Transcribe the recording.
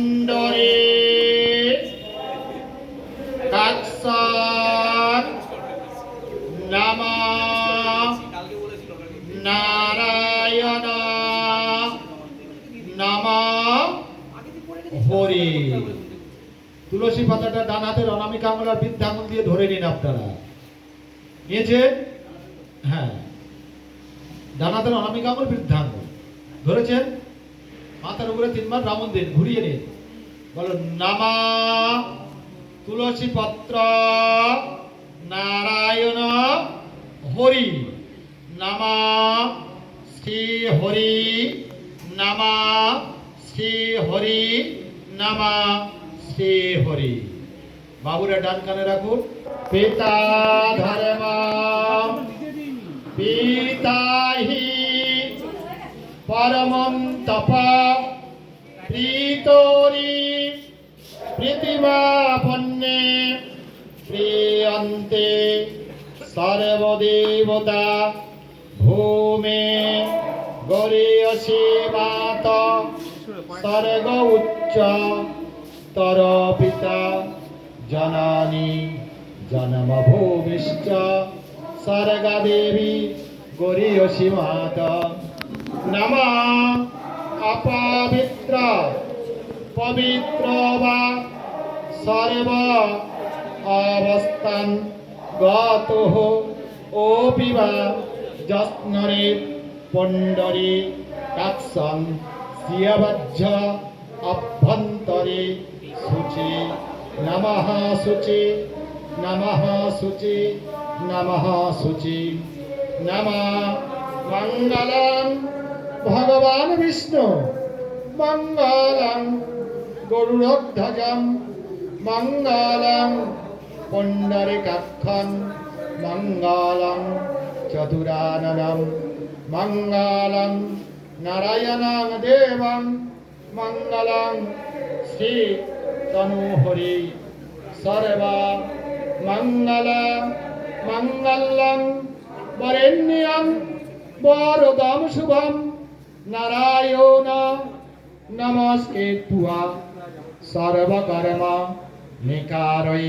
সুন্দরে তুলসী পাতাটা ডান হাতের অনামিকা আঙুলার বৃদ্ধাঙ্গুল দিয়ে ধরে নিন আপনারা। নিয়েছে হ্যাঁ। ডান হাতের অনামিকা আঙুল। বৃদ্ধাঙ্গুল ধরেছেন? মাথার উপরে তিনবার রামন দিন, ঘুরিয়ে নিন। বলো, নামা তুলসী পত্র নারায়ণ হরি, নামা শ্রী হরি, নামা শ্রী হরি, নামা শ্রী হরি। বাবুরা ডান কানে রাখুন। পিতা ধর্ম পিতাহি তপ, প্রীতরি প্রীতিমাপন্নে প্রিয়ন্তে, সর্বদেবতা ভূমে, গরিয়সী মাত, স্বর্গ উচ্চ, তর পিতা, জননী, জন্মভূমিশ্চ, স্বর্গদেবী, গরিয়সী মাতা। নম অপবিত্র পবিত্র বা সর্ব অবস্থান গত ওপি বা যত্নরে পণ্ডরে কাক্ষম সিয়বজ্জ অভ্যন্তরে শুচি নমঃ শুচি নমঃ শুচি নমঃ শুচি নম মঙ্গলম ভগবান বিষ্ণু, মঙ্গলম গরুড়ধ্বজম মঙ্গলম, পুণ্ডরিকাক্ষম, মঙ্গলম, চতুরাননম, মঙ্গলম নারায়ণং দেবং মঙ্গলম, শ্রী তনুহরি সর্ব মঙ্গল মঙ্গলম বরেণ্যম বরদম শুভম। नारायण नमस्के सर्वकर्मा निकारय